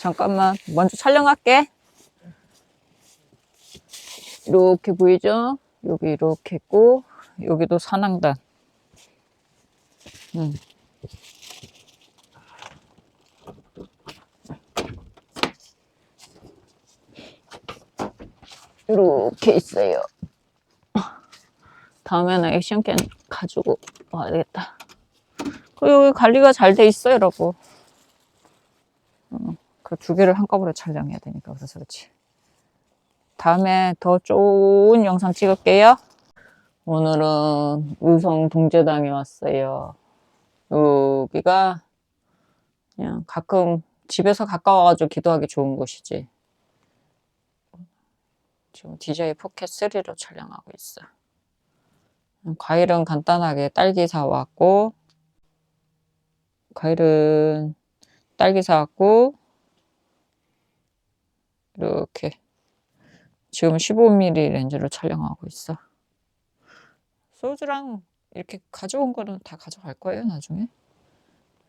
잠깐만 먼저 촬영할게. 이렇게 보이죠? 여기 이렇게 있고 여기도 산항단. 음. 이렇게 있어요. 다음에는 액션캔 가지고 와야 되겠다. 그리고 여기 관리가 잘 돼 있어, 여러분. 그 두 개를 한꺼번에 촬영해야 되니까 그래서 그렇지. 다음에 더 좋은 영상 찍을게요. 오늘은 의성 동제당에 왔어요. 여기가 그냥 가끔 집에서 가까워가지고 기도하기 좋은 곳이지. 지금 DJI 포켓 3로 촬영하고 있어. 과일은 간단하게 딸기 사왔고, 과일은 딸기 사왔고, 이렇게 지금 15mm 렌즈로 촬영하고 있어. 소주랑 이렇게 가져온 거는 다 가져갈 거예요, 나중에.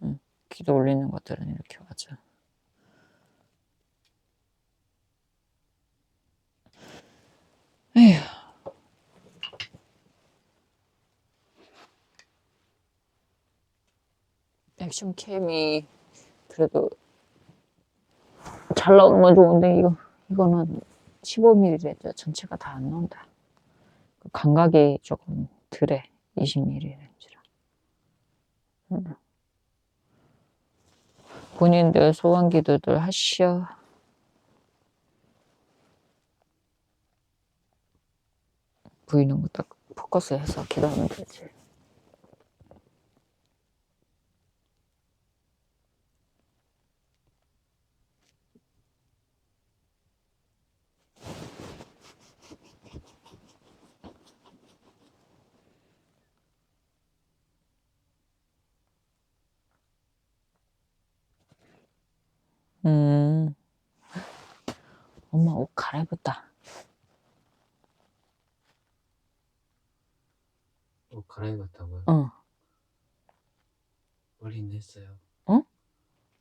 응. 기도 올리는 것들은 이렇게 가져. 에휴. 액션 캠이 그래도 잘 나오는 건 좋은데 이거 이거는 15mm 렌즈 전체가 다 안 나온다. 그 감각이 조금 덜해 20mm 렌즈라. 음. 본인들 소원 기도들 하시오. 보이는 거 딱 포커스 해서 기도하면 되지. 음. 엄마 옷 갈아입었다. 옷 갈아입었다고요? 어. 머리는 했어요. 어?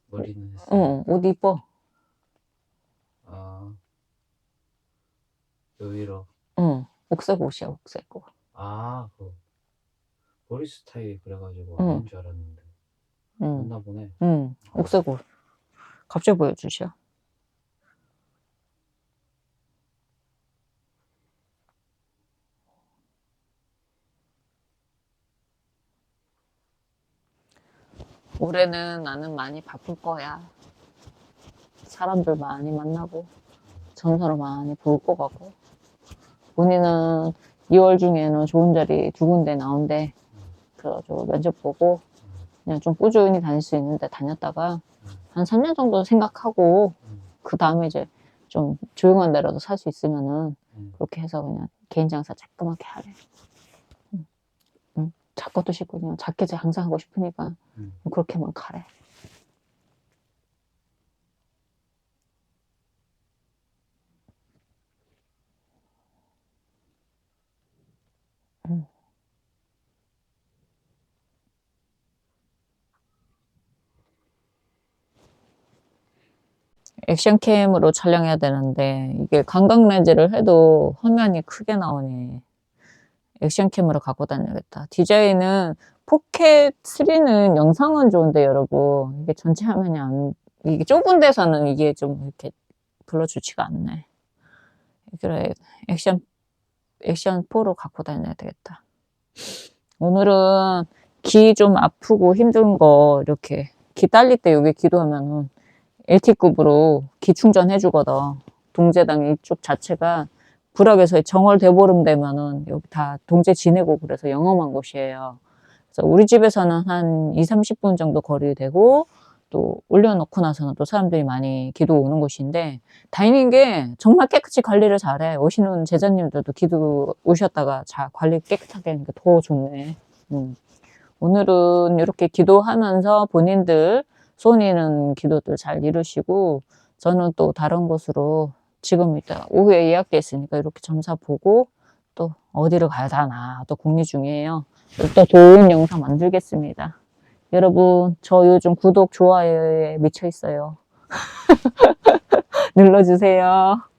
머리는 했어요. 어, 옷 이뻐. 아, 요 위로. 응. 옥색 옷이야, 옥색 옷. 아, 그 머리 스타일이 그래가지고 응. 아닌 줄 알았는데. 응. 맞나 보네. 응. 옥색 옷. 갑자기 보여주시오. 올해는 나는 많이 바쁠 거야. 사람들 많이 만나고, 전서를 많이 볼 거 같고. 본인은 2월 중에는 좋은 자리 두 군데 나온대. 그래가지고 면접 보고, 그냥 좀 꾸준히 다닐 수 있는데 다녔다가, 한 3년 정도 생각하고, 음, 그 다음에 이제 좀 조용한 데라도 살 수 있으면은, 음. 그렇게 해서 그냥 개인 장사 자그맣게 하래. 응. 응. 작것도 싶고, 그냥 작게 항상 하고 싶으니까, 음. 그렇게만 가래. 액션캠으로 촬영해야 되는데 이게 감각 렌즈를 해도 화면이 크게 나오니 액션캠으로 갖고 다녀야겠다. DJI는 포켓 3는 영상은 좋은데 여러분 이게 전체 화면이 안 이게 좁은 데서는 이게 좀 이렇게 좋지가 않네. 그래 액션 액션 4로 갖고 다녀야 되겠다. 오늘은 귀 좀 아프고 힘든 거 이렇게 귀 딸릴 때 여기 기도하면은 LT급으로 귀 충전 해 주거든. 동제당 이쪽 자체가 불악에서 정월 대보름 되면은 여기 다 동제 지내고 그래서 영험한 곳이에요. 그래서 우리 집에서는 한 2, 30분 정도 거리 되고 또 올려놓고 나서는 또 사람들이 많이 기도 오는 곳인데 다행인 게 정말 깨끗이 관리를 잘해. 오시는 제자님들도 기도 오셨다가 자 관리 깨끗하게 하니까 더 좋네. 음. 오늘은 이렇게 기도하면서 본인들 소원 이는 기도들 잘 이루시고 저는 또 다른 곳으로 지금 이따 오후에 예약돼 있으니까 이렇게 점사 보고 또 어디를 가야 하나 또 궁리 중이에요. 또 좋은 영상 만들겠습니다. 여러분 저 요즘 구독 좋아요에 미쳐 있어요. 눌러주세요.